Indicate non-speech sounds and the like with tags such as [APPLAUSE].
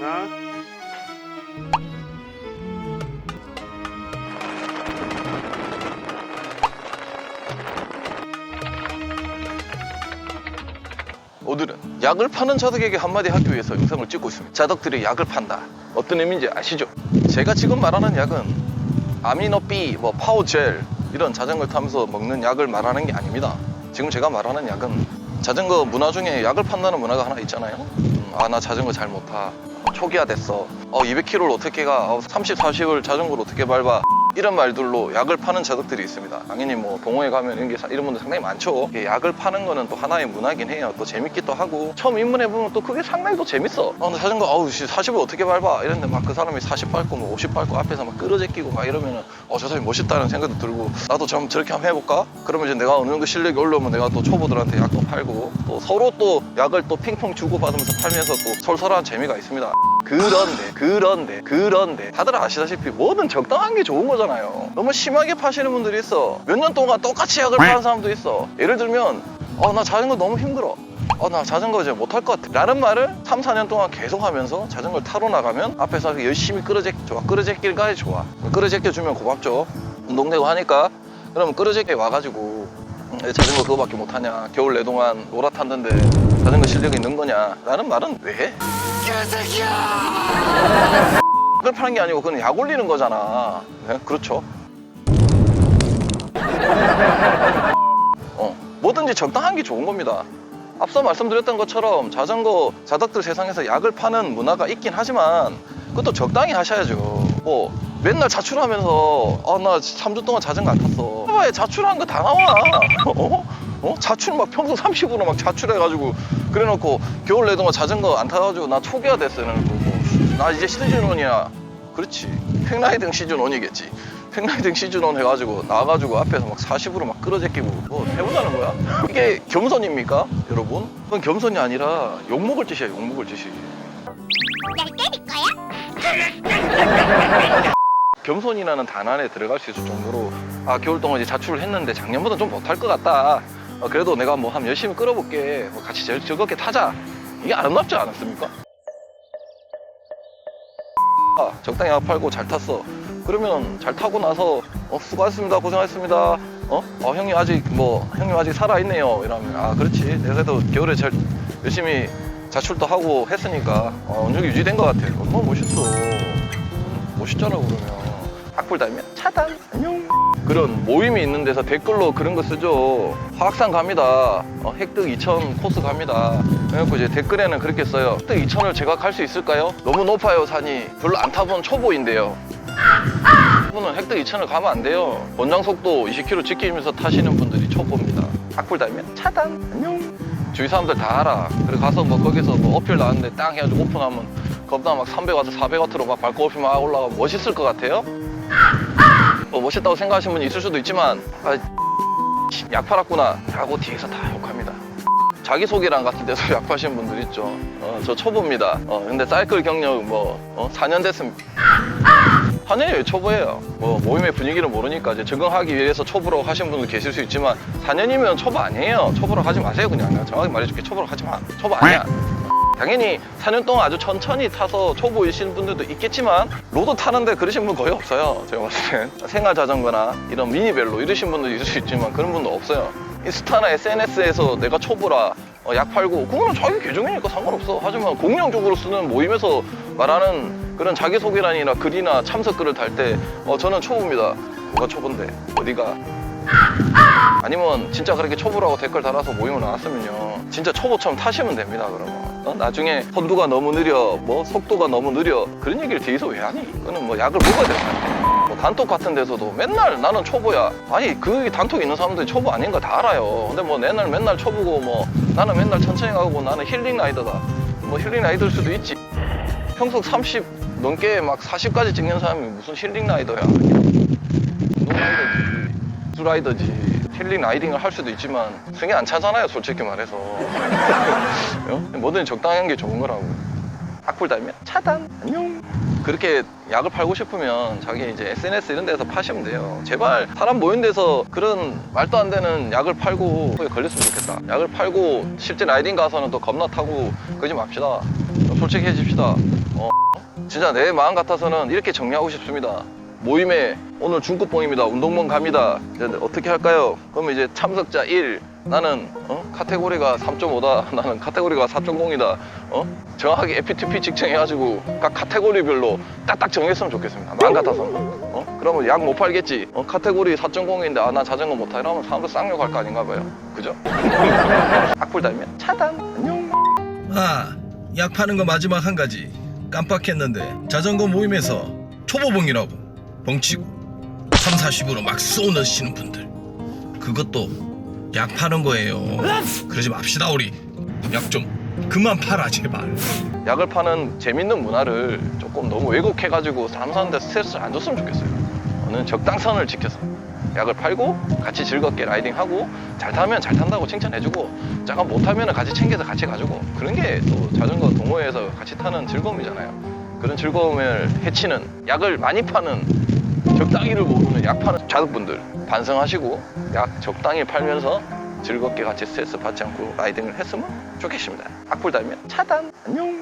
나? 오늘은 약을 파는 자덕에게 한마디 하기 위해서 영상을 찍고 있습니다. 자덕들이 약을 판다. 어떤 의미인지 아시죠? 제가 지금 말하는 약은 아미노 B, 뭐 파워젤 이런 자전거를 타면서 먹는 약을 말하는 게 아닙니다. 지금 제가 말하는 약은 자전거 문화 중에 약을 판다는 문화가 하나 있잖아요. 음, 아, 나 자전거 잘 못 타. 초기화 됐어. 어, 200km를 어떻게 가? 어, 30, 40을 자전거를 어떻게 밟아? 이런 말들로 약을 파는 자덕들이 있습니다. 당연히 뭐 동호회 가면 이런 게 사- 이런 분들 상당히 많죠. 약을 파는 거는 또 하나의 문화긴 해요. 또 재밌기도 하고 처음 입문해 보면 또 그게 상당히 또 재밌어. 어, 나 자전거 아우 씨 40을 어떻게 밟아? 이랬는데 막 그 사람이 40 밟고 뭐 50 밟고 앞에서 막 끌어제끼고 막 이러면은 어저 사람이 멋있다는 생각도 들고 나도 좀 저렇게 한번 해볼까? 그러면 이제 내가 어느 정도 실력이 올라오면 내가 또 초보들한테 약도 팔고 또 서로 또 약을 또 핑퐁 주고 받으면서 팔면서 또 솔솔한 재미가 있습니다. 그런데 그런데 그런데 다들 아시다시피 뭐든 적당한 게 좋은 거잖아 요. 너무 심하게 파시는 분들이 있어. 몇 년 동안 똑같이 약을 파는 사람도 있어. 예를 들면 어 나 자전거 너무 힘들어. 어 나 자전거 이제 못할 것 같아. 라는 말을 3, 4년 동안 계속 하면서 자전거를 타러 나가면 앞에서 열심히 끌어제끼 좋아. 끌어제낄까지 좋아. 끌어제껴 주면 고맙죠. 운동되고 하니까. 그러면 끌어제끼 와가지고 음, 왜 자전거 그거밖에 못하냐. 겨울 내 동안 놀아 탔는데 자전거 실력이 있는 거냐. 라는 말은 왜 해? 그걸 파는 게 아니고 그건 약 올리는 거잖아. 네? 그렇죠. 어, 뭐든지 적당한 게 좋은 겁니다. 앞서 말씀드렸던 것처럼 자전거 자덕들 세상에서 약을 파는 문화가 있긴 하지만 그것도 적당히 하셔야죠. 뭐 맨날 자출하면서 아 나 3주 동안 자전거 안 탔어. 봐봐야 자출한 거 다 나와. 어? 어? 자출 막 평소 30으로 막 자출해가지고 그래놓고 겨울 내동안 자전거 안 타가지고 나 초기화 됐어. 이러고 나 이제 시즌 1이야. 그렇지. 팽라이딩 시즌 1이겠지. 팽라이딩 시즌 1 해가지고 나와가지고 앞에서 막 40으로 막 끌어제끼고 뭐 해보자는 거야? 이게 겸손입니까? 여러분? 그건 겸손이 아니라 욕먹을 짓이야, 욕먹을 짓이. 날 때릴 거야? 겸손이라는 단 안에 들어갈 수 있을 정도로 아 겨울 동안 이제 자출을 했는데 작년보다 좀 못할 것 같다 어, 그래도 내가 뭐 한 열심히 끌어볼게 뭐 같이 즐- 즐겁게 타자 이게 아름답지 않았습니까? 아, 적당히 약 팔고 잘 탔어. 그러면 잘 타고 나서 어, 수고하셨습니다. 고생하셨습니다. 어? 어, 형님 아직 뭐 형님 아직 살아 있네요. 이러면 아 그렇지. 그래도 겨울에 잘 열심히 자출도 하고 했으니까 어, 운전기 유지된 것 같아. 얼마나 멋있어. 멋있잖아 그러면. 악플 달면 차단! 안녕 그런 모임이 있는 데서 댓글로 그런 거 쓰죠. 화학산 갑니다. 어, 획득 2000 코스 갑니다. 그래갖고 이제 댓글에는 그렇게 써요. 획득 2000을 제가 갈 수 있을까요? 너무 높아요 산이. 별로 안 타본 초보인데요. 분은 획득 2000을 가면 안 돼요. 원장 속도 20km 지키면서 타시는 분들이 초보입니다. 악플 달면 차단! 안녕! 주위 사람들 다 알아. 그래 가서 뭐 거기서 뭐 어필 나왔는데 땅 해가지고 오픈하면 겁나 막 300와트 400와트로 막 밟고 오피막 올라가면 멋있을 것 같아요? 뭐 멋있다고 생각하시는 분이 있을 수도 있지만 아, 약 팔았구나 라고 뒤에서 다 욕합니다. 자기소개랑 같은 데서 [LAUGHS] 약 파시는 분들 있죠. 어, 저 초보입니다. 어, 근데 사이클 경력 뭐 어, 4년 됐습니다 4년이 왜 초보예요? 뭐 모임의 분위기를 모르니까 이제 적응하기 위해서 초보라고 하시는 분도 계실 수 있지만 4년이면 초보 아니에요. 초보라고 하지 마세요 그냥. 내가 정확히 말해줄게. 초보라고 하지 마. 초보 아니야 당연히 4년 동안 아주 천천히 타서 초보이신 분들도 있겠지만 로드 타는데 그러신 분 거의 없어요 제가 봤을 땐. 생활 자전거나 이런 미니벨로 이러신 분도 있을 수 있지만 그런 분도 없어요. 인스타나 SNS에서 내가 초보라 어, 약 팔고 그거는 자기 계정이니까 상관없어. 하지만 공용적으로 쓰는 모임에서 말하는 그런 자기소개란이나 글이나 참석글을 달 때 어, 저는 초보입니다. 뭐가 초보인데? 어디가? 아니면 진짜 그렇게 초보라고 댓글 달아서 모임을 나왔으면요. 진짜 초보처럼 타시면 됩니다 그러면 어? 나중에 선두가 너무 느려 뭐 속도가 너무 느려 그런 얘기를 뒤에서 왜 하니? 그거는 뭐 약을 먹어야 될거아뭐 단톡 같은 데서도 맨날 나는 초보야. 아니 그 단톡 있는 사람들이 초보 아닌 거 다 알아요. 근데 뭐 맨날 맨날 초보고 뭐 나는 맨날 천천히 가고 나는 힐링 라이더다. 뭐 힐링 라이더일 수도 있지. 평속 30 넘게 막 40까지 찍는 사람이 무슨 힐링 라이더야? 운동 라이더지 수 라이더지 힐링 라이딩을 할 수도 있지만 승인 안 차잖아요 솔직히 말해서 [LAUGHS] 어? 뭐든 적당한 게 좋은 거라고 악플 달면 차단 안녕 그렇게 약을 팔고 싶으면 자기 이제 SNS 이런 데서 파시면 돼요. 제발 사람 모인 데서 그런 말도 안 되는 약을 팔고 거기 걸렸으면 좋겠다. 약을 팔고 실제 라이딩 가서는 또 겁나 타고 그러지 맙시다. 솔직해집시다. 어, 진짜 내 마음 같아서는 이렇게 정리하고 싶습니다. 모임에 오늘 중급봉입니다. 운동봉 갑니다. 어떻게 할까요? 그러면 이제 참석자 1 나는 어? 카테고리가 3.5다. [LAUGHS] 나는 카테고리가 4.0이다. 어? 정확하게 FTP 직정해가지고 각 카테고리별로 딱딱 정했으면 좋겠습니다. 마음 같아서는. 어? 그러면 약 못 팔겠지. 어? 카테고리 4.0인데 아 나 자전거 못 타. 이러면 사람들 쌍욕할 거 아닌가 봐요. 그죠? [LAUGHS] 악플 달면 차단. 안녕. 아, 약 파는 거 마지막 한 가지 깜빡했는데 자전거 모임에서 초보봉이라고 벙치고 3, 40으로 막 쏘는 분들 그것도 약 파는 거예요 그러지 맙시다 우리 약 좀 그만 팔아 제발 약을 파는 재밌는 문화를 조금 너무 왜곡해가지고 사람사는데 스트레스를 안 줬으면 좋겠어요. 저는 적당선을 지켜서 약을 팔고 같이 즐겁게 라이딩하고 잘 타면 잘 탄다고 칭찬해주고 잠깐 못 타면 같이 챙겨서 같이 가지고 그런 게 또 자전거 동호회에서 같이 타는 즐거움이잖아요. 그런 즐거움을 해치는 약을 많이 파는 적당히를 모르는 약 파는 자덕분들 반성하시고 약 적당히 팔면서 즐겁게 같이 스트레스 받지 않고 라이딩을 했으면 좋겠습니다. 악플 달면 차단 안녕.